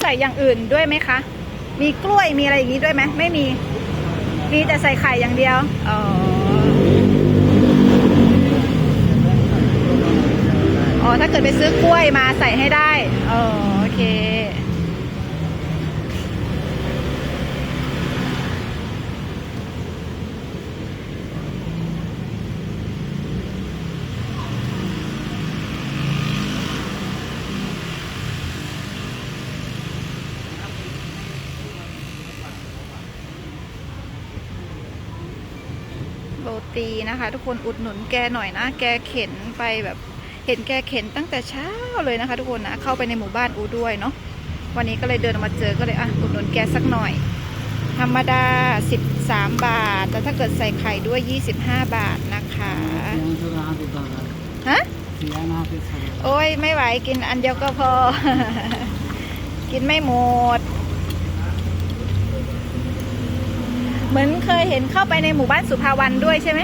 ใส่อย่างอื่นด้วยไหมคะ มีกล้วยมีอะไรอย่างนี้ด้วยไหมไม่มี มีแต่ใส่ไข่อย่างเดียว อ๋อ อ๋อ ถ้าเกิดไปซื้อกล้วยมาใส่ให้ได้ อ๋อ โอเค โร ตีนะคะ ทุกคนอุดหนุนแกหน่อยนะ แกเข็นไปแบบเห็นแกเข็นตั้งแต่เช้าเลยนะคะ ทุกคนนะเข้าไปในหมู่บ้านอูด้วยเนาะวันนี้ก็เลยเดินออกมาเจอก็เลยอะอุดหนุนแกสักหน่อย ธรรมดา 13 บาท แต่ถ้าเกิดใส่ไข่ด้วย 25 บาทนะคะฮะโอ้ยไม่ไหวกินอันเดียวก็พอ กินไม่หมด เหมือนเคยเห็นเข้าไปในหมู่บ้านสุภาวันด้วยใช่ไหม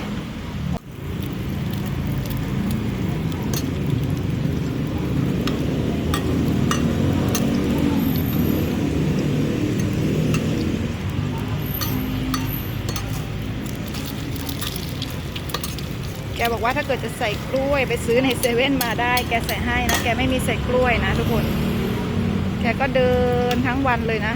แกบอกว่าถ้าเกิดจะใส่กล้วยไปซื้อในเซเว่นมาได้ แกใส่ให้นะ แกไม่มีใส่กล้วยนะทุกคน แกก็เดินทั้งวันเลยนะ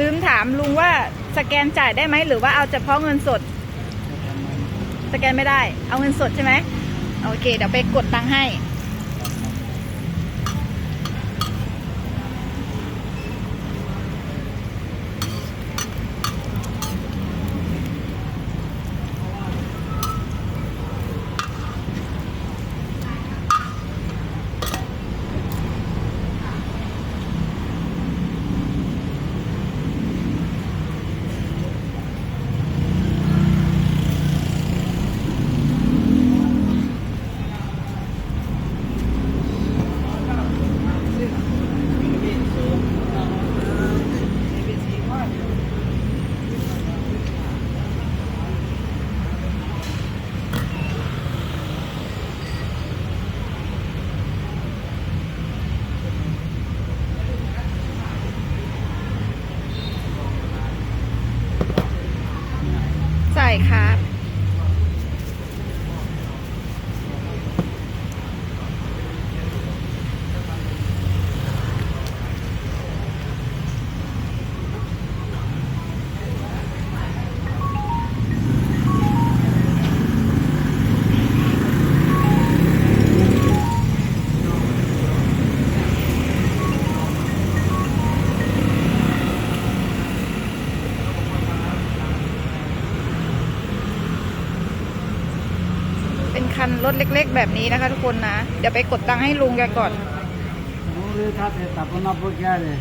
ลืมถามลุงว่าสแกนจ่ายได้ไหมหรือว่าเอาเฉพาะเงินสด สแกนไม่ได้ เอาเงินสดใช่ไหมโอเค เดี๋ยวไปกดตังค์ให้ ครั คันรถเล็ก ๆ แบบนี้นะคะ ทุกคนนะ เดี๋ยวไปกดตังค์ให้ลุงแกก่อน Nur था ते tapona po kya re